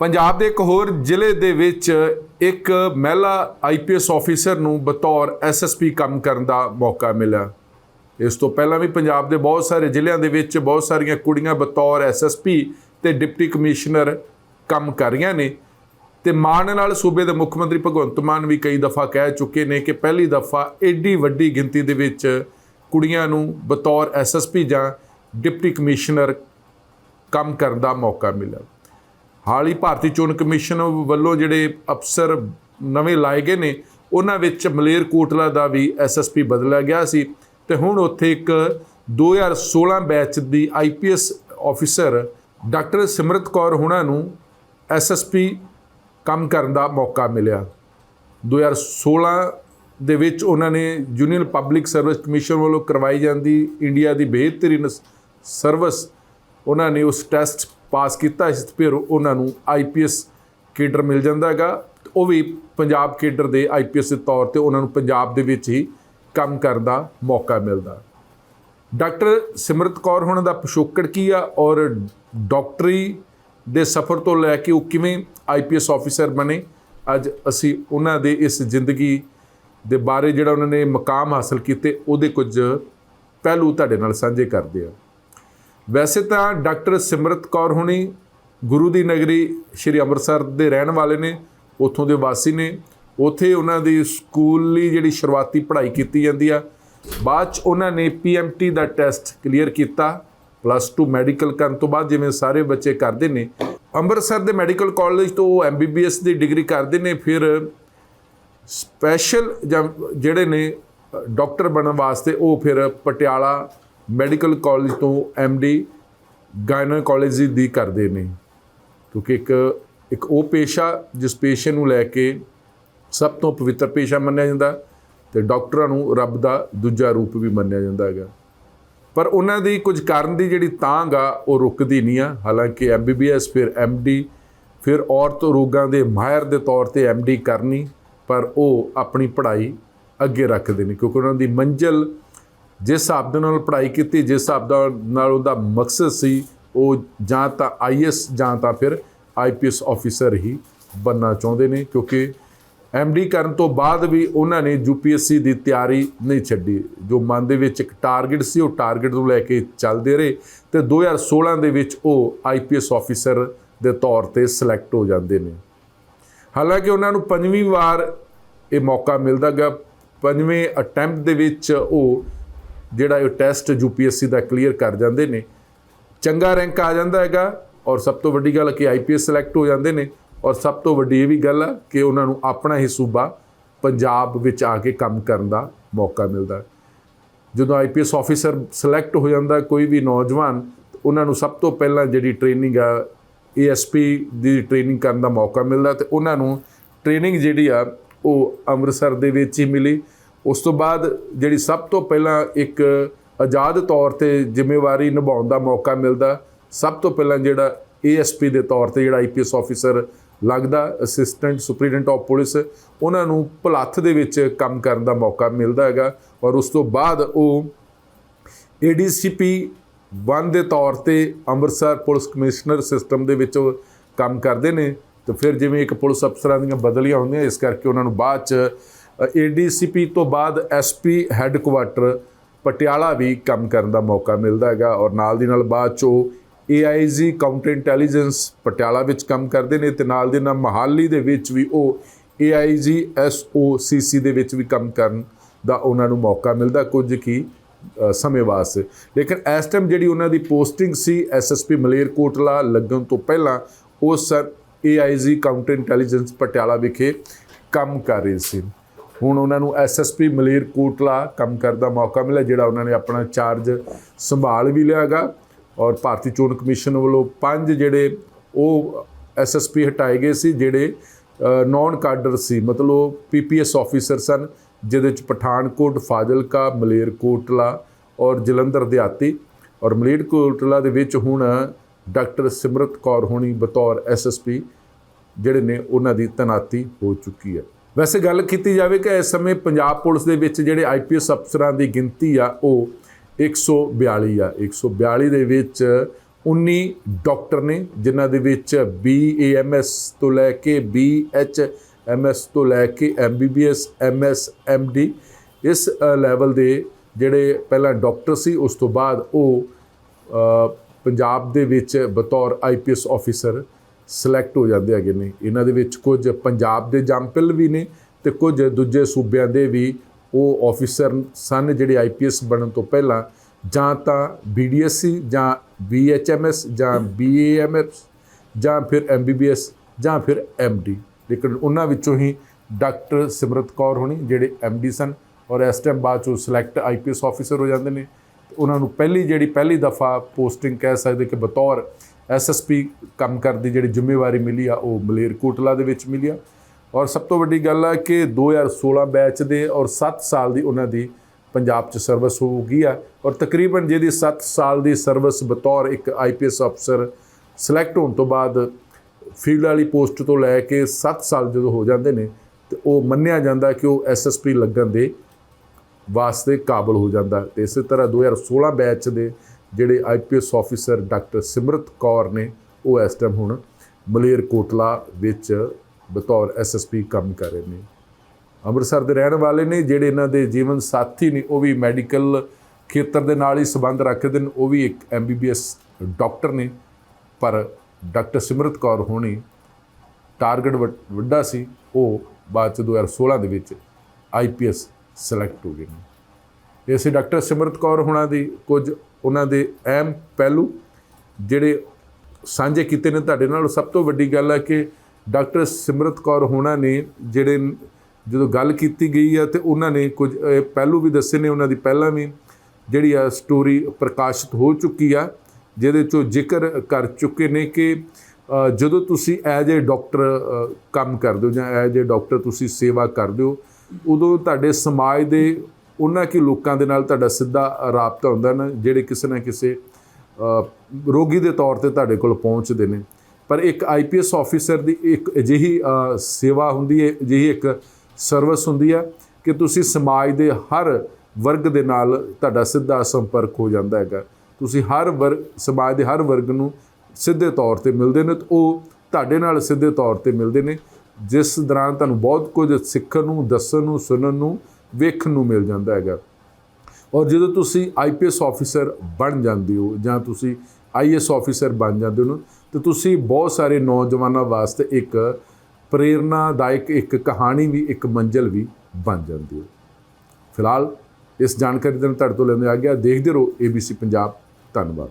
ਪੰਜਾਬ ਦੇ ਇੱਕ ਹੋਰ ਜ਼ਿਲ੍ਹੇ ਦੇ ਵਿੱਚ ਇੱਕ ਮਹਿਲਾ ਆਈਪੀਐਸ ਆਫੀਸਰ ਨੂੰ ਬਤੌਰ ਐਸਐਸਪੀ ਕੰਮ ਕਰਨ ਦਾ ਮੌਕਾ ਮਿਲਿਆ। ਇਸ ਤੋਂ ਪਹਿਲਾਂ ਵੀ ਪੰਜਾਬ ਦੇ ਬਹੁਤ ਸਾਰੇ ਜ਼ਿਲ੍ਹਿਆਂ ਦੇ ਵਿੱਚ ਬਹੁਤ ਸਾਰੀਆਂ ਕੁੜੀਆਂ ਬਤੌਰ ਐਸਐਸਪੀ ਤੇ ਡਿਪਟੀ ਕਮਿਸ਼ਨਰ ਕੰਮ ਕਰ ਰਹੀਆਂ ਨੇ ਤੇ ਮਾਣ ਨਾਲ ਸੂਬੇ ਦੇ ਮੁੱਖ ਮੰਤਰੀ ਭਗਵੰਤ ਮਾਨ ਵੀ ਕਈ ਦਫਾ ਕਹਿ ਚੁੱਕੇ ਨੇ ਕਿ ਪਹਿਲੀ ਦਫਾ ਐਡੀ ਵੱਡੀ ਗਿਣਤੀ ਦੇ ਵਿੱਚ ਕੁੜੀਆਂ ਨੂੰ ਬਤੌਰ ਐਸਐਸਪੀ ਜਾਂ ਡਿਪਟੀ ਕਮਿਸ਼ਨਰ ਕੰਮ ਕਰਨ ਦਾ ਮੌਕਾ ਮਿਲਿਆ। ਹਾਲ ਹੀ ਭਾਰਤੀ ਚੋਣ ਕਮਿਸ਼ਨ ਵੱਲੋਂ ਜਿਹੜੇ ਅਫਸਰ ਨਵੇਂ ਲਾਏ ਗਏ ਨੇ, ਉਹਨਾਂ ਵਿੱਚ ਮਲੇਰਕੋਟਲਾ ਦਾ ਵੀ ਐਸਐਸਪੀ ਬਦਲਿਆ ਗਿਆ ਸੀ ਤੇ ਹੁਣ ਉੱਥੇ ਇੱਕ 2016 ਬੈਚ ਦੀ IPS officer doctor Simrat Kaur ਹੁਣਾਂ ਨੂੰ ਐਸਐਸਪੀ ਕੰਮ ਕਰਨ ਦਾ ਮੌਕਾ ਮਿਲਿਆ। 2016 ਦੇ ਵਿੱਚ ਉਹਨਾਂ ਨੇ ਯੂਨੀਅਨ ਪਬਲਿਕ ਸਰਵਿਸ ਕਮਿਸ਼ਨ ਵੱਲੋਂ ਕਰਵਾਈ ਜਾਂਦੀ ਇੰਡੀਆ ਦੀ ਬਿਹਤਰੀਨ ਸਰਵਿਸ, ਉਹਨਾਂ ਨੇ ਉਸ ਟੈਸਟ ਪਾਸ ਕੀਤਾ ਇਸ ਫਿਰ ਉਹਨਾਂ ਨੂੰ ਆਈਪੀਐਸ ਕੇਡਰ ਮਿਲ ਜਾਂਦਾ ਹੈਗਾ। ਉਹ ਵੀ ਪੰਜਾਬ ਕੇਡਰ ਦੇ ਆਈਪੀਐਸ ਦੇ ਤੌਰ ਤੇ ਉਹਨਾਂ ਨੂੰ ਪੰਜਾਬ ਦੇ ਵਿੱਚ ਹੀ ਕੰਮ ਕਰਨ ਦਾ ਮੌਕਾ ਮਿਲਦਾ। ਡਾਕਟਰ ਸਿਮਰਤ ਕੌਰ ਹੁਣਾਂ ਦਾ ਪਿਛੋਕੜ ਕੀ ਆ ਔਰ ਡਾਕਟਰੀ ਦੇ ਸਫ਼ਰ ਤੋਂ ਲੈ ਕੇ ਉਹ ਕਿਵੇਂ ਆਈਪੀਐਸ ਆਫੀਸਰ ਬਣੇ? ਅੱਜ ਅਸੀਂ ਉਹਨਾਂ ਦੇ ਇਸ ਜ਼ਿੰਦਗੀ ਦੇ ਬਾਰੇ ਜਿਹੜਾ ਉਹਨਾਂ ਨੇ ਮਕਾਮ ਹਾਸਲ ਕੀਤੇ, ਉਹਦੇ ਕੁਝ ਪਹਿਲੂ ਤੁਹਾਡੇ ਨਾਲ ਸਾਂਝੇ ਕਰਦੇ ਆ ਵੈਸੇ ਤਾਂ ਡਾਕਟਰ ਸਿਮਰਤ ਕੌਰ ਹੁਣੀ ਗੁਰੂ ਦੀ ਨਗਰੀ ਸ਼੍ਰੀ ਅੰਮ੍ਰਿਤਸਰ ਦੇ ਰਹਿਣ ਵਾਲੇ ਨੇ, ਉੱਥੋਂ ਦੇ ਵਾਸੀ ਨੇ। ਉੱਥੇ ਉਹਨਾਂ ਦੀ ਸਕੂਲੀ ਜਿਹੜੀ ਸ਼ੁਰੂਆਤੀ ਪੜ੍ਹਾਈ ਕੀਤੀ ਜਾਂਦੀ ਆ। ਬਾਅਦ ਚ ਉਹਨਾਂ ਨੇ ਪੀਐਮਟੀ ਦਾ ਟੈਸਟ ਕਲੀਅਰ ਕੀਤਾ, ਪਲੱਸ 2 ਮੈਡੀਕਲ ਕਰਨ ਤੋਂ ਬਾਅਦ ਜਿਵੇਂ ਸਾਰੇ ਬੱਚੇ ਕਰਦੇ ਨੇ। ਅੰਮ੍ਰਿਤਸਰ ਦੇ ਮੈਡੀਕਲ ਕਾਲਜ ਤੋਂ ਉਹ ਐਮਬੀਬੀਐਸ ਦੀ ਡਿਗਰੀ ਕਰਦੇ ਨੇ, ਫਿਰ ਸਪੈਸ਼ਲ ਜਾਂ ਜਿਹੜੇ ਨੇ ਡਾਕਟਰ ਬਣਨ ਵਾਸਤੇ ਉਹ ਫਿਰ ਪਟਿਆਲਾ ਮੈਡੀਕਲ ਕਾਲਜ ਤੋਂ ਐਮਡੀ ਗਾਇਨੋਕੋਲੋਜੀ ਦੀ ਕਰਦੇ ਨੇ। ਕਿਉਂਕਿ ਇੱਕ ਇੱਕ ਉਹ ਪੇਸ਼ਾ ਜਿਸ ਪੇਸ਼ੇ ਨੂੰ ਲੈ ਕੇ ਸਭ ਤੋਂ ਪਵਿੱਤਰ ਪੇਸ਼ਾ ਮੰਨਿਆ ਜਾਂਦਾ ਤੇ ਡਾਕਟਰਾਂ ਨੂੰ ਰੱਬ ਦਾ ਦੂਜਾ ਰੂਪ ਵੀ ਮੰਨਿਆ ਜਾਂਦਾ ਹੈਗਾ। ਪਰ ਉਹਨਾਂ ਦੀ ਕੁਝ ਕਾਰਨ ਦੀ ਜਿਹੜੀ ਤਾਂਗ ਆ, ਉਹ ਰੁਕਦੀ ਨਹੀਂ ਆ। ਹਾਲਾਂਕਿ ਐਮਬੀਬੀਐਸ ਫਿਰ ਐਮਡੀ ਫਿਰ ਔਰਤ ਰੋਗਾਂ ਦੇ ਮਾਹਿਰ ਦੇ ਤੌਰ ਤੇ ਐਮਡੀ ਕਰਨੀ, ਪਰ ਉਹ ਆਪਣੀ ਪੜ੍ਹਾਈ ਅੱਗੇ ਰੱਖਦੇ ਨੇ। ਕਿਉਂਕਿ ਉਹਨਾਂ ਦੀ ਮੰਜ਼ਿਲ ਜਿਸ ਹਿਸਾਬ ਦੇ ਨਾਲ ਪੜ੍ਹਾਈ ਕੀਤੀ, ਜਿਸ ਹਿਸਾਬ ਦਾ ਨਾਲ ਉਹਦਾ ਮਕਸਦ ਸੀ, ਉਹ ਜਾਂ ਤਾਂ ਆਈਐਸ ਜਾਂ ਤਾਂ ਫਿਰ ਆਈਪੀਐਸ ਆਫੀਸਰ ਹੀ ਬੰਨਾ ਚਾਹੁੰਦੇ ਨੇ, ਕਿਉਂਕਿ ਐਮਡੀ ਕਰਨ ਤੋਂ ਬਾਅਦ ਵੀ ਉਹਨਾਂ ਨੇ ਯੂਪੀਐਸਸੀ ਦੀ ਤਿਆਰੀ ਨਹੀਂ ਛੱਡੀ। ਜੋ ਮਨ ਦੇ ਵਿੱਚ ਇੱਕ ਟਾਰਗੇਟ ਸੀ, ਉਹ ਟਾਰਗੇਟ ਨੂੰ ਲੈ ਕੇ ਚੱਲਦੇ ਰਹੇ ਤੇ 2016 ਦੇ ਵਿੱਚ ਉਹ ਆਈਪੀਐਸ ਆਫੀਸਰ ਦੇ ਤੌਰ ਤੇ ਸਿਲੈਕਟ ਹੋ ਜਾਂਦੇ ਨੇ। ਹਾਲਾਂਕਿ ਉਹਨਾਂ ਨੂੰ ਪੰਜਵੀਂ ਵਾਰ ਇਹ ਮੌਕਾ ਮਿਲਦਾ ਗਾ। ਪੰਜਵੇਂ ਅਟੈਂਪਟ ਦੇ ਵਿੱਚ ਉਹ ਜਿਹੜਾ ਇਹ ਟੈਸਟ ਯੂਪੀਐਸਸੀ ਦਾ ਕਲੀਅਰ ਕਰ ਜਾਂਦੇ ਨੇ। ਚੰਗਾ ਰੈਂਕ ਆ ਜਾਂਦਾ ਹੈਗਾ ਔਰ ਸਭ ਤੋਂ ਵੱਡੀ ਗੱਲ ਕਿ ਆਈਪੀਐਸ ਸਿਲੈਕਟ ਹੋ ਜਾਂਦੇ ਨੇ। ਔਰ ਸਭ ਤੋਂ ਵੱਡੀ ਇਹ ਵੀ ਗੱਲ ਆ ਕਿ ਉਹਨਾਂ ਨੂੰ ਆਪਣਾ ਹੀ ਸੂਬਾ ਪੰਜਾਬ ਵਿੱਚ ਆ ਕੇ ਕੰਮ ਕਰਨ ਦਾ ਮੌਕਾ ਮਿਲਦਾ। ਜਦੋਂ ਆਈਪੀਐਸ ਆਫੀਸਰ ਸਿਲੈਕਟ ਹੋ ਜਾਂਦਾ ਕੋਈ ਵੀ ਨੌਜਵਾਨ, ਉਹਨਾਂ ਨੂੰ ਸਭ ਤੋਂ ਪਹਿਲਾਂ ਜਿਹੜੀ ਟ੍ਰੇਨਿੰਗ ਆ ਏਐਸਪੀ ਦੀ ਟ੍ਰੇਨਿੰਗ ਕਰਨ ਦਾ ਮੌਕਾ ਮਿਲਦਾ ਤੇ ਉਹਨਾਂ ਨੂੰ ਟ੍ਰੇਨਿੰਗ ਜਿਹੜੀ ਆ, ਉਹ ਅੰਮ੍ਰਿਤਸਰ ਦੇ ਵਿੱਚ ਹੀ ਮਿਲੀ। ਉਸ ਤੋਂ ਬਾਅਦ ਜਿਹੜੀ ਸਭ ਤੋਂ ਪਹਿਲਾਂ ਇੱਕ ਆਜ਼ਾਦ ਤੌਰ ਤੇ ਜ਼ਿੰਮੇਵਾਰੀ ਨਿਭਾਉਣ ਦਾ ਮੌਕਾ ਮਿਲਦਾ, ਸਭ ਤੋਂ ਪਹਿਲਾਂ ਜਿਹੜਾ ਏਐਸਪੀ ਦੇ ਤੌਰ ਤੇ ਜਿਹੜਾ ਆਈਪੀਐਸ ਆਫੀਸਰ ਲੱਗਦਾ ਅਸਿਸਟੈਂਟ ਸੁਪਰੀਡੈਂਟ ਆਫ ਪੁਲਿਸ ਉਹਨਾਂ ਨੂੰ ਭਲੱਥ ਦੇ ਵਿੱਚ ਕੰਮ ਕਰਨ ਦਾ ਮੌਕਾ ਮਿਲਦਾ ਹੈਗਾ ਔਰ ਉਸ ਤੋਂ ਬਾਅਦ ਉਹ ਏਡੀਸੀਪੀ ਵਨ ਦੇ ਤੌਰ ਤੇ ਅੰਮ੍ਰਿਤਸਰ ਪੁਲਿਸ ਕਮਿਸ਼ਨਰ ਸਿਸਟਮ ਦੇ ਵਿੱਚ ਕੰਮ ਕਰਦੇ ਨੇ ਤੇ ਫਿਰ ਜਿਵੇਂ ਇੱਕ ਪੁਲਿਸ ਅਫਸਰਾਂ ਦੀਆਂ ਬਦਲੀਆਂ ਹੁੰਦੀਆਂ, ਇਸ ਕਰਕੇ ਉਹਨਾਂ ਨੂੰ ਬਾਅਦ ਚ ਏਡੀਸੀਪੀ ਤੋਂ ਬਾਅਦ ਐਸਪੀ ਹੈੱਡਕੁਆਟਰ ਪਟਿਆਲਾ ਵੀ ਕੰਮ ਕਰਨ ਦਾ ਮੌਕਾ ਮਿਲਦਾ ਹੈਗਾ ਔਰ ਨਾਲ ਦੀ ਨਾਲ ਬਾਅਦ ਚ ਉਹ ਏਆਈਜੀ ਕਾਊਂਟਰ ਇੰਟੈਲੀਜੈਂਸ ਪਟਿਆਲਾ ਵਿੱਚ ਕੰਮ ਕਰਦੇ ਨੇ ਤੇ ਨਾਲ ਦੇ ਨਾਲ ਮਹਾਲੀ ਦੇ ਵਿੱਚ ਵੀ ਉਹ ਏਆਈਜੀ ਐਸਓਸੀਸੀ ਦੇ ਵਿੱਚ ਵੀ ਕੰਮ ਕਰਨ ਦਾ ਉਹਨਾਂ ਨੂੰ ਮੌਕਾ ਮਿਲਦਾ ਕੁਝ ਕੀ ਸਮੇਂ ਵਾਸਤੇ। ਲੇਕਿਨ ਇਸ ਟਾਈਮ ਜਿਹੜੀ ਉਹਨਾਂ ਦੀ ਪੋਸਟਿੰਗ ਸੀ ਐਸਐਸਪੀ ਮਲੇਰਕੋਟਲਾ ਲੱਗਣ ਤੋਂ ਪਹਿਲਾਂ, ਉਹ sir AIG counter intelligence Patiala ਵਿਖੇ ਕੰਮ ਕਰ ਰਹੇ ਸੀ। ਹੁਣ ਉਹਨਾਂ ਨੂੰ ਐਸਐਸਪੀ ਮਲੇਰਕੋਟਲਾ ਕੰਮ ਕਰਨ ਦਾ ਮੌਕਾ ਮਿਲਿਆ, ਜਿਹੜਾ ਉਹਨਾਂ ਨੇ ਆਪਣਾ ਚਾਰਜ ਸੰਭਾਲ ਵੀ ਲਿਆਗਾ ਔਰ ਭਾਰਤੀ ਚੋਣ ਕਮਿਸ਼ਨ ਵੱਲੋਂ ਪੰਜ ਜਿਹੜੇ ਉਹ ਐਸਐਸਪੀ ਹਟਾਏ ਗਏ ਸੀ, ਜਿਹੜੇ ਨੌਨ ਕਾਡਰ ਸੀ, ਮਤਲਬ ਪੀਪੀਐਸ ਆਫੀਸਰ ਸਨ, ਜਿਹਦੇ 'ਚ ਪਠਾਨਕੋਟ, ਫਾਜ਼ਿਲਕਾ ਮਲੇਰਕੋਟਲਾ ਔਰ ਜਲੰਧਰ ਦਿਹਾਤੀ ਔਰ ਮਲੇਰਕੋਟਲਾ ਦੇ ਵਿੱਚ ਹੁਣ ਡਾਕਟਰ ਸਿਮਰਤ ਕੌਰ ਹੋਣੀ ਬਤੌਰ ਐਸਐਸਪੀ ਜਿਹੜੇ ਨੇ ਉਹਨਾਂ ਦੀ ਤਨਾਤੀ ਹੋ ਚੁੱਕੀ ਹੈ। ਵੈਸੇ ਗੱਲ ਕੀਤੀ ਜਾਵੇ ਕਿ ਇਸ ਸਮੇਂ ਪੰਜਾਬ ਪੁਲਿਸ ਦੇ ਵਿੱਚ ਜਿਹੜੇ ਆਈਪੀਐਸ ਅਫਸਰਾਂ ਦੀ ਗਿਣਤੀ ਆ, ਉਹ 142 ਆ। 142 ਦੇ ਵਿੱਚ 19 ਡਾਕਟਰ ਨੇ, ਜਿਨ੍ਹਾਂ ਦੇ ਵਿੱਚ BAMS ਤੋਂ ਲੈ ਕੇ BHMS ਤੋਂ ਲੈ ਕੇ MBBS MS MD ਇਸ ਲੈਵਲ ਦੇ ਜਿਹੜੇ ਪਹਿਲਾਂ ਡਾਕਟਰ ਸੀ, ਉਸ ਤੋਂ ਬਾਅਦ ਉਹ ਪੰਜਾਬ ਦੇ ਵਿੱਚ ਬਤੌਰ ਆਈਪੀਐਸ ਆਫੀਸਰ ਸਿਲੈਕਟ ਹੋ ਜਾਂਦੇ ਹੈਗੇ ਨੇ। ਇਹਨਾਂ ਦੇ ਵਿੱਚ ਕੁਝ ਪੰਜਾਬ ਦੇ ਜੰਪਲ ਵੀ ਨੇ ਤੇ ਕੁਝ ਦੂਜੇ ਸੂਬਿਆਂ ਦੇ ਵੀ ਉਹ ਆਫੀਸਰ ਸਨ ਜਿਹੜੇ ਆਈਪੀਐਸ ਬਣਨ ਤੋਂ ਪਹਿਲਾਂ। ਜਾਂ ਤਾਂ ਬੀਡੀਐਸਸੀ ਜਾਂ ਬੀਐਚਐਮਐਸ ਜਾਂ ਬੀਏਐਮਐਸ ਜਾਂ ਫਿਰ ਐਮਬੀਬੀਐਸ ਜਾਂ ਫਿਰ ਐਮਡੀ ਲੇਕਿਨ ਉਹਨਾਂ ਵਿੱਚੋਂ ਹੀ ਡਾਕਟਰ ਸਿਮਰਤ ਕੌਰ ਹੋਣੀ ਜਿਹੜੇ ਐਮਡੀ ਸਨ ਔਰ ਇਸ ਟਾਈਮ ਬਾਅਦ ਚੋਂ ਸਿਲੈਕਟ ਆਈਪੀਐਸ ਆਫੀਸਰ ਹੋ ਜਾਂਦੇ ਨੇ। ਤੇ ਉਹਨਾਂ ਨੂੰ ਪਹਿਲੀ ਜਿਹੜੀ ਪਹਿਲੀ ਦਫਾ ਪੋਸਟਿੰਗ ਕਹਿ ਸਕਦੇ ਕਿ ਬਤੌਰ ਐਸਐਸਪੀ ਕੰਮ ਕਰਦੀ ਜਿਹੜੀ ਜ਼ਿੰਮੇਵਾਰੀ ਮਿਲੀ ਆ, ਉਹ ਮਲੇਰਕੋਟਲਾ ਦੇ ਵਿੱਚ ਮਿਲੀ ਆ। ਔਰ ਸਭ ਤੋਂ ਵੱਡੀ ਗੱਲ ਆ ਕਿ 2016 ਬੈਚ ਦੇ ਔਰ 7 ਸਾਲ ਦੀ ਉਹਨਾਂ ਦੀ ਪੰਜਾਬ 'ਚ ਸਰਵਿਸ ਹੋਊਗੀ ਆ। ਔਰ ਤਕਰੀਬਨ ਜਿਹਦੀ 7 ਸਾਲ ਦੀ ਸਰਵਿਸ ਬਤੌਰ ਇੱਕ ਆਈਪੀਐਸ ਅਫਸਰ ਸਿਲੈਕਟ ਹੋਣ ਤੋਂ ਬਾਅਦ ਫੀਲਡ ਵਾਲੀ ਪੋਸਟ ਤੋਂ ਲੈ ਕੇ 7 ਸਾਲ ਜਦੋਂ ਹੋ ਜਾਂਦੇ ਨੇ, ਤੇ ਉਹ ਮੰਨਿਆ ਜਾਂਦਾ ਕਿ ਉਹ ਐਸਐਸਪੀ ਲੱਗਣ ਦੇ ਵਾਸਤੇ ਕਾਬਲ ਹੋ ਜਾਂਦਾ। ਤੇ ਇਸੇ ਤਰ੍ਹਾਂ 2016 ਬੈਚ ਦੇ ਜਿਹੜੇ IPS officer doctor Simrat Kaur ਨੇ, ਉਹ ਇਸ ਟਾਈਮ ਹੁਣ ਮਲੇਰਕੋਟਲਾ ਵਿੱਚ ਬਤੌਰ ਐਸਐਸਪੀ ਕੰਮ ਕਰ ਰਹੇ ਨੇ। ਅੰਮ੍ਰਿਤਸਰ ਦੇ ਰਹਿਣ ਵਾਲੇ ਨੇ, ਜਿਹੜੇ ਇਹਨਾਂ ਦੇ ਜੀਵਨ ਸਾਥੀ ਨੇ, ਉਹ ਵੀ ਮੈਡੀਕਲ ਖੇਤਰ ਦੇ ਨਾਲ ਹੀ ਸੰਬੰਧ ਰੱਖਦੇ ਨੇ, ਉਹ ਵੀ ਇੱਕ ਐਮਬੀਬੀਐਸ ਡਾਕਟਰ ਨੇ। ਪਰ ਡਾਕਟਰ ਸਿਮਰਤ ਕੌਰ ਹੋਣੀ ਟਾਰਗੇਟ ਵੱਡ- ਵੱਡਾ ਸੀ, ਉਹ ਬਾਅਦ ਚ 2016 ਦੇ ਵਿੱਚ ਆਈਪੀਐਸ ਸਿਲੈਕਟ ਹੋ ਗਏ ਨੇ। ਇਸੇ ਡਾਕਟਰ ਸਿਮਰਤ ਕੌਰ ਹੁਣਾਂ ਦੀ ਕੁਝ ਉਹਨਾਂ ਦੇ ਅਹਿਮ ਪਹਿਲੂ ਜਿਹੜੇ ਸਾਂਝੇ ਕੀਤੇ ਨੇ ਤੁਹਾਡੇ ਨਾਲ। ਸਭ ਤੋਂ ਵੱਡੀ ਗੱਲ ਹੈ ਕਿ ਡਾਕਟਰ ਸਿਮਰਤ ਕੌਰ ਹੋਣਾ ਨੇ ਜਿਹੜੇ ਜਦੋਂ ਗੱਲ ਕੀਤੀ ਗਈ ਆ ਤੇ ਉਹਨਾਂ ਨੇ ਕੁਝ ਅਹ, ਪਹਿਲੂ ਵੀ ਦੱਸੇ ਨੇ ਉਹਨਾਂ ਦੀ ਪਹਿਲਾਂ ਵੀ ਜਿਹੜੀ ਆ ਸਟੋਰੀ ਪ੍ਰਕਾਸ਼ਿਤ ਹੋ ਚੁੱਕੀ ਆ ਜਿਹਦੇ ਚੋਂ ਜ਼ਿਕਰ ਕਰ ਚੁੱਕੇ ਨੇ ਕਿ ਜਦੋਂ ਤੁਸੀਂ ਐਜ ਏ ਡਾਕਟਰ ਕੰਮ ਕਰਦੇ ਹੋ ਜਾਂ ਐਜ ਏ ਡਾਕਟਰ ਤੁਸੀਂ ਸੇਵਾ ਕਰਦੇ ਹੋ ਉਦੋਂ ਤੁਹਾਡੇ ਸਮਾਜ ਦੇ ਉਹਨਾਂ ਕੀ ਲੋਕਾਂ ਦੇ ਨਾਲ ਤੁਹਾਡਾ ਸਿੱਧਾ ਰਾਬਤਾ ਹੁੰਦਾ ਨਾ, ਜਿਹੜੇ ਕਿਸੇ ਨਾ ਕਿਸੇ ਰੋਗੀ ਦੇ ਤੌਰ ਤੇ ਤੁਹਾਡੇ ਕੋਲ ਪਹੁੰਚਦੇ ਨੇ। ਪਰ ਇੱਕ ਆਈਪੀਐਸ ਆਫੀਸਰ ਦੀ ਇੱਕ ਅਜਿਹੀ ਸੇਵਾ ਹੁੰਦੀ ਹੈ, ਅਜਿਹੀ ਇੱਕ ਸਰਵਿਸ ਹੁੰਦੀ ਹੈ ਕਿ ਤੁਸੀਂ ਸਮਾਜ ਦੇ ਹਰ ਵਰਗ ਦੇ ਨਾਲ ਤੁਹਾਡਾ ਸਿੱਧਾ ਸੰਪਰਕ ਹੋ ਜਾਂਦਾ ਹੈਗਾ। ਤੁਸੀਂ ਹਰ ਵਰਗ ਸਮਾਜ ਦੇ ਹਰ ਵਰਗ ਨੂੰ ਸਿੱਧੇ ਤੌਰ ਤੇ ਮਿਲਦੇ ਨੇ ਤੇ ਉਹ ਤੁਹਾਡੇ ਨਾਲ ਸਿੱਧੇ ਤੌਰ ਤੇ ਮਿਲਦੇ ਨੇ। ਜਿਸ ਦੌਰਾਨ ਤੁਹਾਨੂੰ ਬਹੁਤ ਕੁਝ ਸਿੱਖਣ ਨੂੰ, ਦੱਸਣ ਨੂੰ, ਸੁਣਨ ਨੂੰ ਵੇਖਣ ਨੂੰ ਮਿਲ ਜਾਂਦਾ ਹੈਗਾ। ਔਰ ਜਦੋਂ ਤੁਸੀਂ ਆਈਪੀਐਸ ਆਫੀਸਰ ਬਣ ਜਾਂਦੇ ਹੋ ਜਾਂ ਤੁਸੀਂ ਆਈਐਸ ਆਫੀਸਰ ਬਣ ਜਾਂਦੇ ਹੋ, ਤਾਂ ਤੁਸੀਂ ਬਹੁਤ ਸਾਰੇ ਨੌਜਵਾਨਾਂ ਵਾਸਤੇ ਇੱਕ ਪ੍ਰੇਰਨਾਦਾਇਕ ਇੱਕ ਕਹਾਣੀ ਵੀ, ਇੱਕ ਮੰਜ਼ਲ ਵੀ ਬਣ ਜਾਂਦੀ ਹੋ। ਫਿਲਹਾਲ ਇਸ ਜਾਣਕਾਰੀ ਦੇ ਨਾਲ ਤੁਹਾਡੇ ਤੋਂ ਲੈਂਦੇ ਆ ਗਿਆ। ਦੇਖਦੇ ਰਹੋ ABC ਪੰਜਾਬ ਧੰਨਵਾਦ।